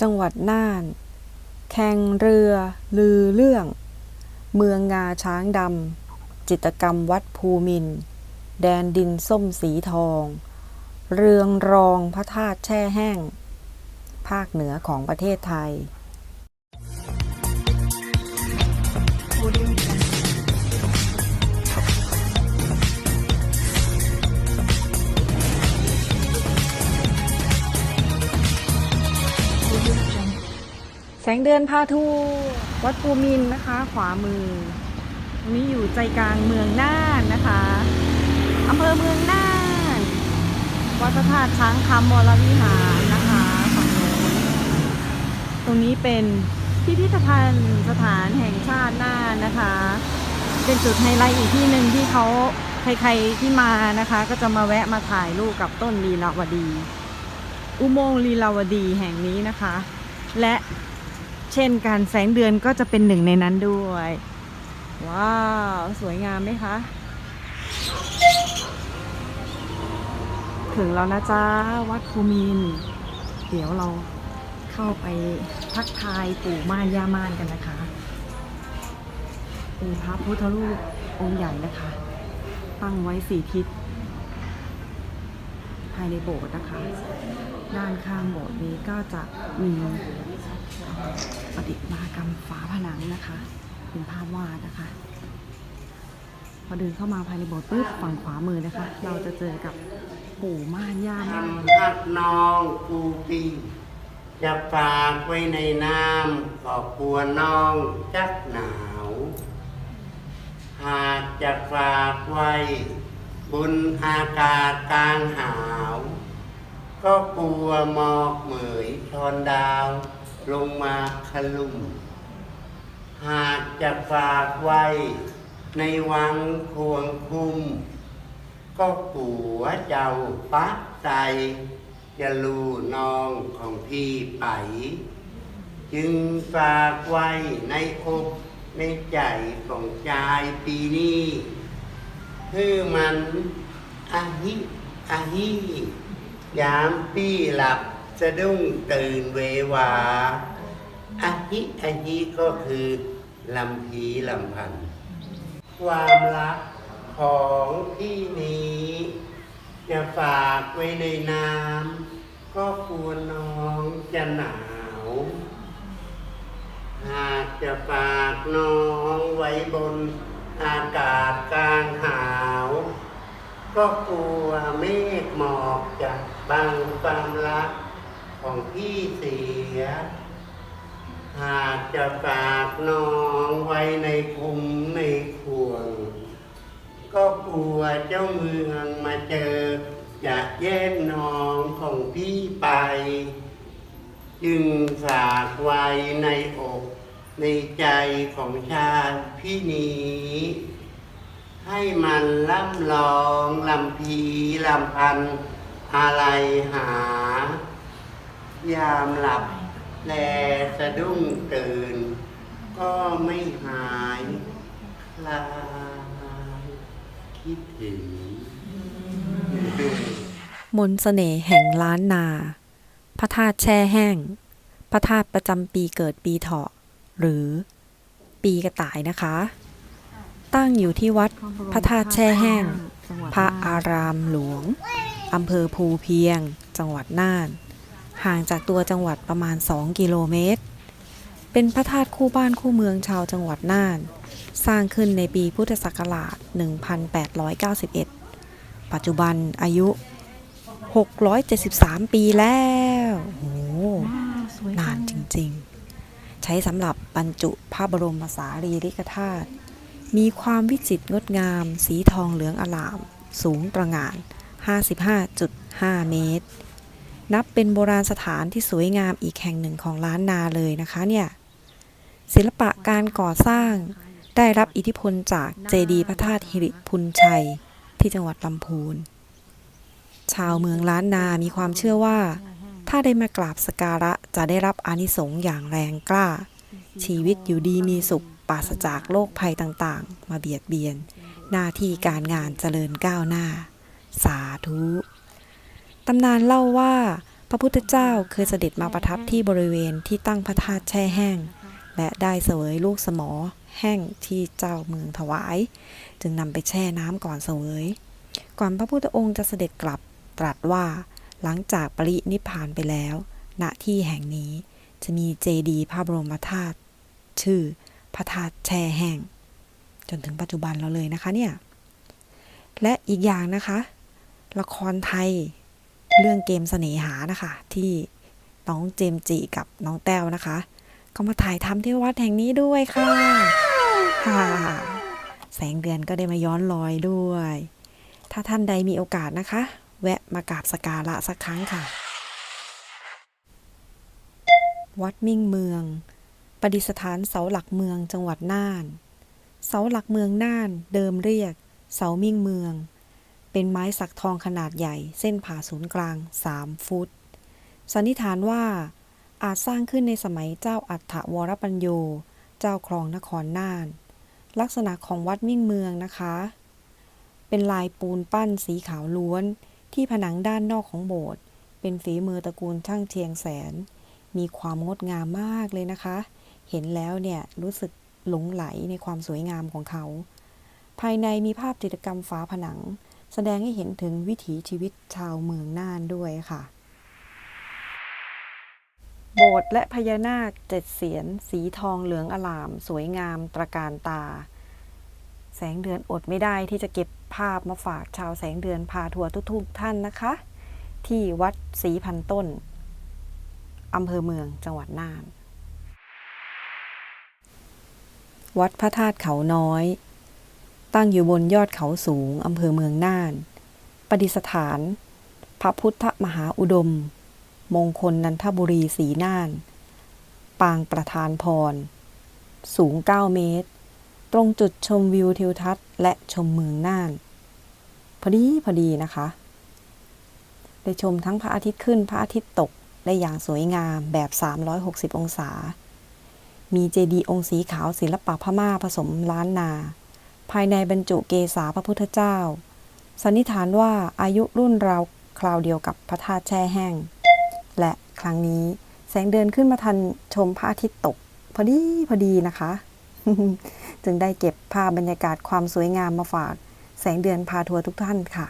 จังหวัดน่าน แข่งเรือ ลือเรื่อง เมืองงาช้างดำ จิตรกรรมวัดภูมิน แดนดินส้มสีทอง เรืองรองพระธาตุแช่แห้ง ภาคเหนือของประเทศไทย แสงเดือนพาทูวัดภูมินนะคะ ขวามือตรงนี้อยู่ใจกลางเมืองน่านนะคะอำเภอเมืองน่าน วัดพระธาตุช้างคำวรวิหารนะคะฝั่งโน้นตรงนี้เป็นพิพิธภัณฑ์สถานแห่งชาติน่านนะคะ เป็นจุดไฮไลท์อีกที่หนึ่งที่เขาใครๆที่มานะคะ ก็จะมาแวะมาถ่ายรูปกับต้นลีลาวดี อุโมงค์ลีลาวดีแห่งนี้นะคะ และ ช่นการแสงเดือนก็จะเป็นหนึ่งในนั้นด้วย ว้าว สวยงามไหมคะ ถึงแล้วนะจ๊ะ วัดภูมิน เดี๋ยวเราเข้าไปทักทายปู่ม่านย่าม่านกันนะคะเป็นพระพุทธรูปองค์ใหญ่นะคะ ตั้งไว้สี่ทิศ ภายในโบสถ์นะคะ ด้านข้างโบสถ์นี้ก็จะมี ประดิษฐ์มากรรมฝาผนังนะคะ เป็นภาพวาดนะคะ พอเดินเข้ามาภายในโบสถ์ปุ๊บฝั่งขวามือนะคะ เราจะเจอกับปู่ม่านย่าม่านพักน้องกูปีจะฝากไว้ในน้ำก็กลัวน้องจักหนาว หากจะฝากไว้บนอากาศกลางหาว ก็กลัวหมอกเหมยทอนดาว ลงมาคลุ่มหากจะฝากไว้ ในวังควงคุ้มก็ผัวเจ้าปักใจจะลูน้องของพี่ไป จึงฝากไว้ในอกในใจของชายปีนี้คือมันอาฮิอาฮิยามพี่หลับ สะดุ้งตื่นเววาอาฮิอาฮิก็คือลำพีลำพัน ความรักของพี่นี้จะฝากไว้ในน้ำก็กลัวน้องจะหนาว หากจะฝากน้องไว้บนอากาศกลางหาว ก็กลัวเมฆหมอกจะบังความรัก ของพี่เสีย หากจะฝากน้องไว้ในคุมในควง ก็กลัวเจ้าเมืองมาเจอจะแย่งน้องของพี่ไป จึงฝากไว้ในอกในใจของชาติพี่นี้ ให้มันล่ำลองลำพีลำพันอะไรหา ยามหลับ แลสะดุ้งตื่น ก็ไม่หายคลายคิดถึงมนต์เสน่ห์แห่งล้านนา พระธาตุแช่แห้ง พระธาตุประจำปีเกิดปีเถาะ หรือปีกระต่ายนะคะ ตั้งอยู่ที่วัดพระธาตุแช่แห้ง พระอารามหลวงอำเภอภูเพียง จังหวัดน่าน ห่างจากตัวจังหวัดประมาณ 2 กิโลเมตร เป็นพระธาตุคู่บ้านคู่เมืองชาวจังหวัดน่าน สร้างขึ้นในปีพุทธศักราช 1891 ปัจจุบันอายุ 673 ปีแล้วโอ้โหนานจริงๆ ใช้สำหรับบรรจุพระบรมสารีริกธาตุมีความวิจิตรงดงาม สีทองเหลืองอลาม สูงตระหง่าน 55.5 เมตร นับเป็นโบราณสถานที่สวยงามอีกแห่งหนึ่งของล้านนาเลยนะคะเนี่ยศิลปะการก่อสร้างได้รับอิทธิพลจากเจดีพระธาตุหิริพุนชัย ที่จังหวัดลำพูน ชาวเมืองล้านนามีความเชื่อว่า ถ้าได้มากราบสกการะจะได้รับอานิสงส์อย่างแรงกล้า ชีวิตอยู่ดีมีสุขปราศจากโรคภัยต่างๆ มาเบียดเบียน หน้าที่การงานเจริญก้าวหน้า สาธุ ตำนานเล่าว่าพระพุทธเจ้าเคยเสด็จมาประทับที่บริเวณที่ตั้งพระธาตุแช่แห้ง และได้เสวยลูกสมอ แห้งที่เจ้าเมืองถวาย จึงนำไปแช่น้ำก่อนเสวย ก่อนพระพุทธองค์จะเสด็จกลับตรัสว่าหลังจากปรินิพพานไปแล้ว ณที่แห่งนี้จะมีเจดีย์พระบรมธาตุชื่อพระธาตุแช่แห้ง จนถึงปัจจุบันเราเลยนะคะเนี่ย และอีกอย่างนะคะ ละครไทย เรื่องเกมเสน่หานะคะ ที่น้องเจมจิกับน้องแต้วนะคะ ก็มาถ่ายทำที่วัดแห่งนี้ด้วยค่ะค่ะแสงเดือนก็ได้มาย้อนรอยด้วย ถ้าท่านใดมีโอกาสนะคะ แวะมากราบสการะสักครั้งค่ะ วัดมิ่งเมืองประดิษฐานเสาหลักเมืองจังหวัดน่าน เสาหลักเมืองน่าน เดิมเรียก เสามิ่งเมือง เป็นไม้สักทองขนาดใหญ่ เส้นผ่าศูนย์กลาง 3 ฟุต สันนิษฐานว่า อาจสร้างขึ้นในสมัยเจ้าอัฏฐวรปัญโย เจ้าครองนครน่าน ลักษณะของวัดมิ่งเมืองนะคะ เป็นลายปูนปั้นสีขาวล้วน ที่ผนังด้านนอกของโบสถ์เป็นฝีมือตระกูลช่างเชียงแสน มีความงดงามมากเลยนะคะ เห็นแล้วเนี่ยรู้สึกหลงไหลในความสวยงามของเขา ภายในมีภาพจิตรกรรมฝาผนัง แสดงให้เห็นถึงวิถีชีวิตชาวเมืองน่านด้วยค่ะ โบสถ์และพญานาคเจ็ดเสียน สีทองเหลืองอลาม สวยงามตระการตา แสงเดือนอดไม่ได้ที่จะเก็บภาพมาฝากชาวแสงเดือนพาทัวร์ทุกๆท่านนะคะ ที่วัดศรีพันต้นอำเภอเมืองจังหวัดน่าน วัดพระธาตุเขาน้อย ตั้งอยู่บนยอดเขาสูงอำเภอเมืองน่านประดิษฐาน พระพุทธมหาอุดม มงคลนันทบุรีสีน่าน ปางประธานพร สูง 9 เมตร ตรงจุดชมวิวทิวทัศน์และชมเมืองน่าน พอดีพอดีนะคะ ได้ชมทั้งพระอาทิตย์ขึ้นพระอาทิตย์ตกได้อย่างสวยงามแบบ 360 องศา มีเจดีย์องค์สีขาวศิลปะพม่าผสมล้านนา ภายในบรรจุเกษาพระพุทธเจ้า สันนิษฐานว่าอายุรุ่นราวคราวเดียวกับพระธาตุแช่แห้ง และครั้งนี้แสงเดินขึ้นมาทันชมพระอาทิตย์ตก พอดีพอดีนะคะ จึงได้เก็บภาพบรรยากาศความสวยงามมาฝาก แสงเดือนพาทัวร์ทุกท่านค่ะ